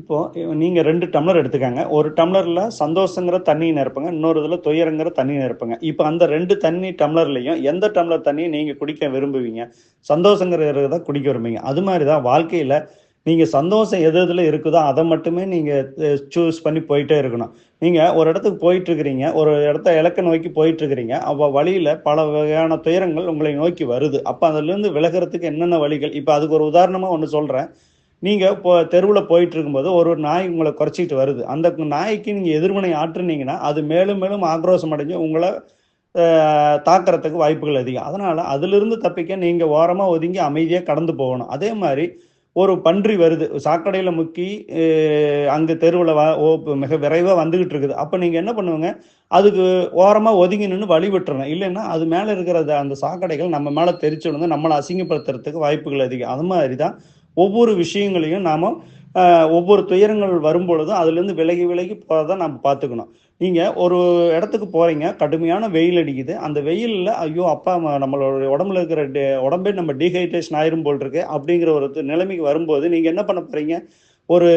இப்போ நீங்க ரெண்டு டம்ளர் எடுத்துக்காங்க. ஒரு டம்ளர்ல சந்தோஷங்கிற தண்ணி நிரப்புங்க. இன்னொரு இதுல துயரங்கிற தண்ணி நிரப்புங்க. இப்போ அந்த ரெண்டு தண்ணி டம்ளர்லையும் எந்த டம்ளர் தண்ணியை நீங்க குடிக்க விரும்புவீங்க? சந்தோஷங்கிற தான் குடிக்க விரும்புவீங்க. அது மாதிரி தான் வாழ்க்கையில நீங்க சந்தோஷம் எது எதுல இருக்குதோ அதை மட்டுமே நீங்க சூஸ் பண்ணி போயிட்டே இருக்கணும். நீங்க ஒரு இடத்துக்கு போயிட்டு இருக்கிறீங்க ஒரு இடத்த இலக்க நோக்கி போயிட்டு இருக்கிறீங்க அப்போ வழியில பல வகையான துயரங்கள் உங்களை நோக்கி வருது. அப்ப அதுல இருந்து விலகிறதுக்கு என்னென்ன வழிகள்? இப்போ அதுக்கு ஒரு உதாரணமா ஒன்று சொல்றேன். நீங்கள் இப்போ தெருவில் போயிட்டு இருக்கும்போது ஒரு நாய் உங்களை குறைச்சிக்கிட்டு வருது. அந்த நாய்க்கு நீங்கள் எதிர்வினை ஆற்றுனீங்கன்னா அது மேலும் மேலும் ஆக்ரோஷம் அடைஞ்சு உங்களை தாக்கிறதுக்கு வாய்ப்புகள் அதிகம். அதனால் அதிலிருந்து தப்பிக்க நீங்கள் ஓரமாக ஒதுங்கி அமைதியாக கடந்து போகணும். அதே மாதிரி ஒரு பன்றி வருது. சாக்கடையில் முக்கி அங்கே தெருவில் வ ஓ மிக விரைவாக வந்துக்கிட்டு இருக்குது. அப்போ நீங்கள் என்ன பண்ணுவீங்க? அதுக்கு ஓரமாக ஒதுங்கி நின்று வழி விட்டுறணும். இல்லைன்னா அது மேலே இருக்கிற அந்த- சாக்கடைகள் நம்ம மேலே தெரிச்சு விழுந்து நம்மளை அசிங்கப்படுத்துறதுக்கு வாய்ப்புகள் அதிகம். அது மாதிரி தான் ஒவ்வொரு விஷயங்களையும் நாம் ஒவ்வொரு துயரங்கள் வரும்பொழுதும் அதுலேருந்து விலகி விலகி போகிறத நம்ம பார்த்துக்கணும். நீங்கள் ஒரு இடத்துக்கு போகிறீங்க கடுமையான வெயில் அடிக்குது. அந்த வெயிலில் ஐயோ அப்பா அம்மா நம்மளோட உடம்புல இருக்கிற டே- உடம்பே நம்ம டீஹைட்ரேஷன் ஆயிரும் போல் இருக்கு அப்படிங்கிற ஒரு நிலைமைக்கு வரும்போது நீங்கள் என்ன பண்ண போகிறீங்க ஒரு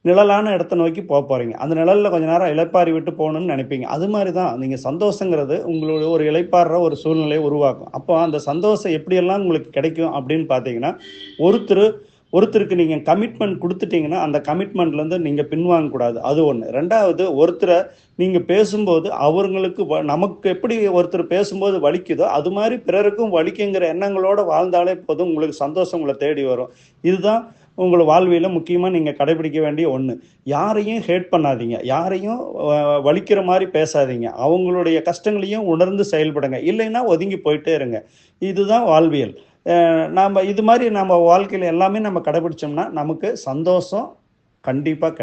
நிழலான இடத்த நோக்கி போக போகிறீங்க அந்த நிழலில் கொஞ்ச நேரம் இழப்பாறி விட்டு போகணும்னு நினைப்பீங்க. அது மாதிரி தான் நீங்கள் சந்தோஷங்கிறது உங்களோட ஒரு இழைப்பாடுற ஒரு சூழ்நிலையை உருவாக்கும். அப்போ அந்த சந்தோஷம் எப்படியெல்லாம் உங்களுக்கு கிடைக்கும் அப்படின்னு பார்த்தீங்கன்னா ஒருத்தர் ஒருத்தருக்கு நீங்கள் கமிட்மெண்ட் கொடுத்துட்டீங்கன்னா அந்த கமிட்மெண்ட்லேருந்து நீங்கள் பின்வாங்கக்கூடாது அது ஒன்று ரெண்டாவது ஒருத்தரை நீங்கள் பேசும்போது அவங்களுக்கு வ- நமக்கு எப்படி ஒருத்தர் பேசும்போது வலிக்குதோ அது மாதிரி பிறருக்கும் வலிக்குங்கிற எண்ணங்களோட வாழ்ந்தாலே போதும். உங்களுக்கு சந்தோஷம் உங்களை தேடி வரும். இதுதான் உங்கள் வாழ்வியில் முக்கியமாக நீங்கள் கடைபிடிக்க வேண்டிய ஒன்று யாரையும் ஹேட் பண்ணாதீங்க. யாரையும் வலிக்கிற மாதிரி பேசாதீங்க. அவங்களுடைய கஷ்டங்களையும் உணர்ந்து செயல்படுங்க. இல்லைன்னா ஒதுங்கி போயிட்டே இருங்க. இதுதான் வாழ்வியல். நாம் இது மாதிரி நம்ம வாழ்க்கையில் எல்லாமே நம்ம கடைபிடிச்சோம்னா நமக்கு சந்தோஷம் கண்டிப்பாக